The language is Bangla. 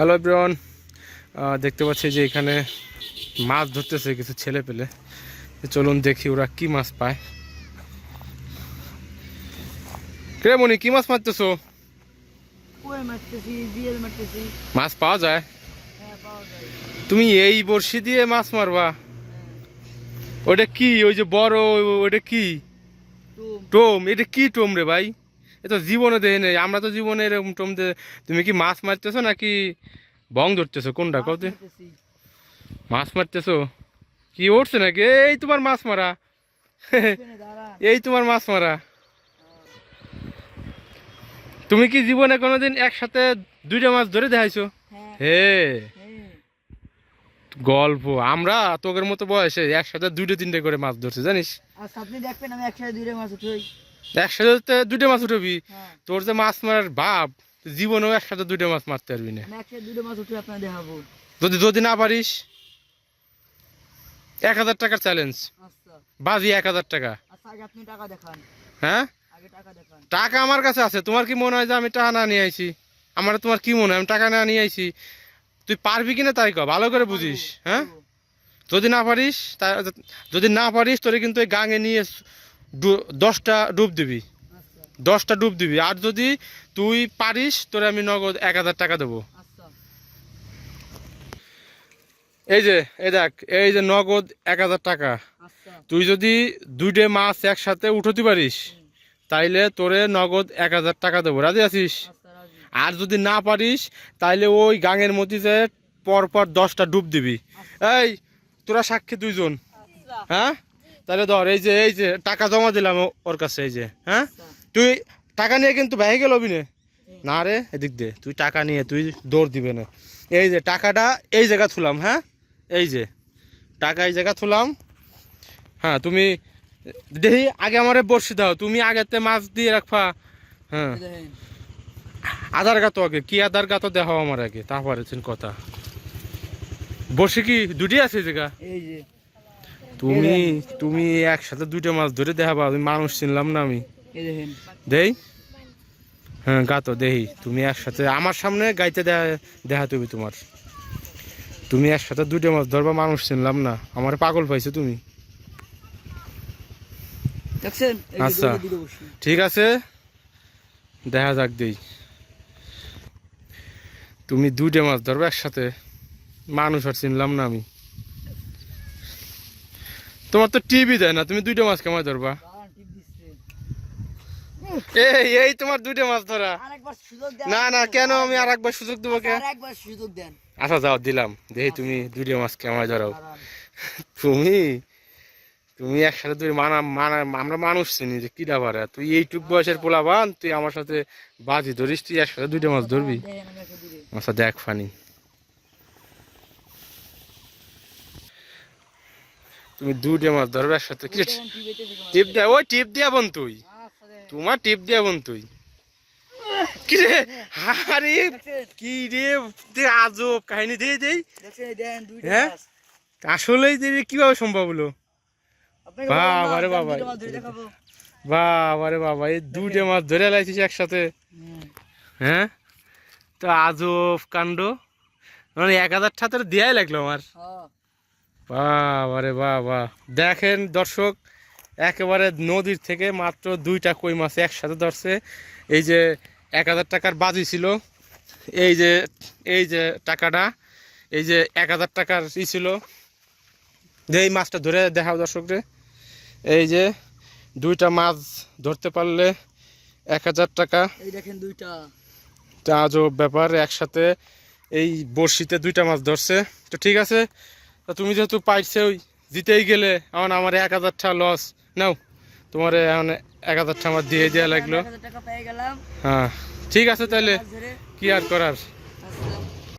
হ্যালো ব্রন দেখতে পাচ্ছি যে এখানে মাছ ধরতেছে কিছু ছেলে পেলে। চলুন দেখি ওরা কি মাছ পায়। কে মনি কি মাছ মারতেছো? মাছ পাওয়া যায়? হ্যাঁ পাওয়া যায়। তুমি এই বড়শি দিয়ে মাছ মারবা? ওটা কি? ওই যে বড় ওটা কি? টোম? এটা কি টোম রে ভাই? এ তো জীবনে দেখে নেই। আমরা তো জীবনে এরকম টোম তুমি কি মাছ মারতেছো নাকি বং ধরতেছো? কোনটা? কত মাছ মারতেছো? কি উঠছে নাকি? এই তোমার মাছ মারা। এই তোমার মাছ মারা। তুমি কি জীবনে কোনোদিন একসাথে দুইটা মাছ ধরে দেখাইছো? হ্যাঁ। হে। হ্যাঁ। গল্প। আমরা তোকের মতো বয়সে একসাথে দুইটা তিনটে করে মাছ ধরছে জানিস? আচ্ছা আপনি দেখবেন আমি একসাথে দুইটা মাছ উঠই একসাথে তো দুইটা মাছ উঠবি। হ্যাঁ। তোর যে মাছ মারার ভাব জীবনেও একসাথে দুইটা মাছ মারতে পারবি না। যদি যদি না পারিস এক হাজার টাকার চ্যালেঞ্জ বাজি এক হাজার টাকা। আচ্ছা হ্যাঁ? টাকা আমার কাছে আছে। তোমার কি মনে হয় যে আমি টাকা না নিয়ে আইছি? আমার তোমার কি মনে হয়? আমি টাকা না নিয়ে আইছি। তুই পারবি কিনা তাই কর ভালো করে বুঝিস হ্যাঁ? যদি না পারিস যদি না পারিস তোরে কিন্তু এই গাঙে নিয়ে দশটা ডুব দিবি। আচ্ছা দশটা ডুব দিবি। আর যদি তুই পারিস তোরে আমি নগদ এক হাজার টাকা দেবো। আচ্ছা এই যে এই দেখ এই যে নগদ এক হাজার টাকা। আচ্ছা। তুই যদি দুইটে মাছ একসাথে উঠতে পারিস তাইলে তোরে নগদ এক হাজার টাকা দেবো। রাজি আছিস? আচ্ছা আর যদি না পারিস তাইলে ওই গাঙের মধ্যে যে পর পর দশটা ডুব দিবি। এই তোরা সাক্ষী দুইজন। আচ্ছা। হ্যাঁ? তাহলে ধর, এই যে এই যে, টাকা জমা দিলাম ওর কাছে, এই যে হ্যাঁ? তুই টাকা নিয়ে কিন্তু ভেঙে গেল অভিনে না রে, এদিক দে তুই টাকা নিয়ে, তুই দৌড় দিবে না। এই যে, টাকাটা এই জায়গা থুলাম হ্যাঁ? এই যে, টাকা এই জায়গা থুলাম। হ্যাঁ তুমি দেখি আগে আমারে বসি দাও, তুমি আগেতে মাছ দিয়ে রাখবা। হ্যাঁ। আধার কার্ড তো আগে, কি আধার কার্ড তো দেখাও আমার আগে তারপরে কথা। বসে কি, দুটি আছে জায়গা? এই যে। তুমি তুমি একসাথে দুইটা মাছ ধরে দেখাবা আমি মানুষ চিনলাম না আমি। দেই? হ্যাঁ গাতো দেহি তুমি একসাথে আমার সামনে গাইতে দেখা দেখা তুমি তোমার। তুমি একসাথে দুইটা মাছ ধরবা মানুষ চিনলাম না। আমার পাগল পাইছো তুমি। আচ্ছা। ঠিক আছে। দেখা যাক দেই। তুমি দুইটা মাছ ধরবা একসাথে মানুষ আর চিনলাম না আমি। তোমার তো টিভি দেয় না, তুমি দুইটা মাছ কেমন ধরবা। এই এই তোমার দুইটা মাছ ধরা। না না, কেন আমি আর একবার সুযোগ দেবো কে? আচ্ছা যাও, দিলাম। দেখি তুমি দুইটা মাছ কেমন ধরাও। তুমি তুমি একসাথে তুই মানা মানা, আমরা মানুষ চিনি যে কিরা পারে তুই এইটুক বয়সের পোলা বান তুই আমার সাথে বাজি ধরিস, তুই একসাথে দুইটা মাছ ধরবি। আচ্ছা দেখ, ফানি। তুমি দুইটা মাছ ধরবে একসাথে টিপ দেয়া ওই টিপ দিয়া বোন তুই। আচ্ছা তোমার টিপ দিয়া বোন তুই। কি রে? আরে কি রে? আজব কাহিনী দে দেই হ্যাঁ? আসলেই কীভাবে সম্ভব হলো? বাবা রে বাবা। বাবা রে বাবা এই দুইটা মাছ ধরে লাইছিস একসাথে? হ্যাঁ? তো আজব কাণ্ড। মানে এক হাজার টাকা দেয়াই লাগল আমার। হ্যাঁ। বাবা। দেখেন দর্শক একেবারে নদীর থেকে মাত্র দুইটা কই মাছ একসাথে ধরছে। এই যে এক হাজার টাকার বাজি ছিল এই যে এই যে টাকাটা এই যে এক হাজার টাকার ই ছিল। এই মাছটা ধরে দেখাও দর্শকরে এই যে দুইটা মাছ ধরতে পারলে এক হাজার টাকা। এই দেখেন দুইটা। আজব ব্যাপার একসাথে এই বড়শিতে দুইটা মাছ ধরছে। তো ঠিক আছে তো তুমি যেহেতু পাইছে ওই জিতেই গেলে এখন আমার এক হাজার টাকা লস নাও তোমার এখন এক হাজার টাকা আমার দিয়ে দেওয়া লাগল। হ্যাঁ ঠিক আছে তাহলে। কি আর করার?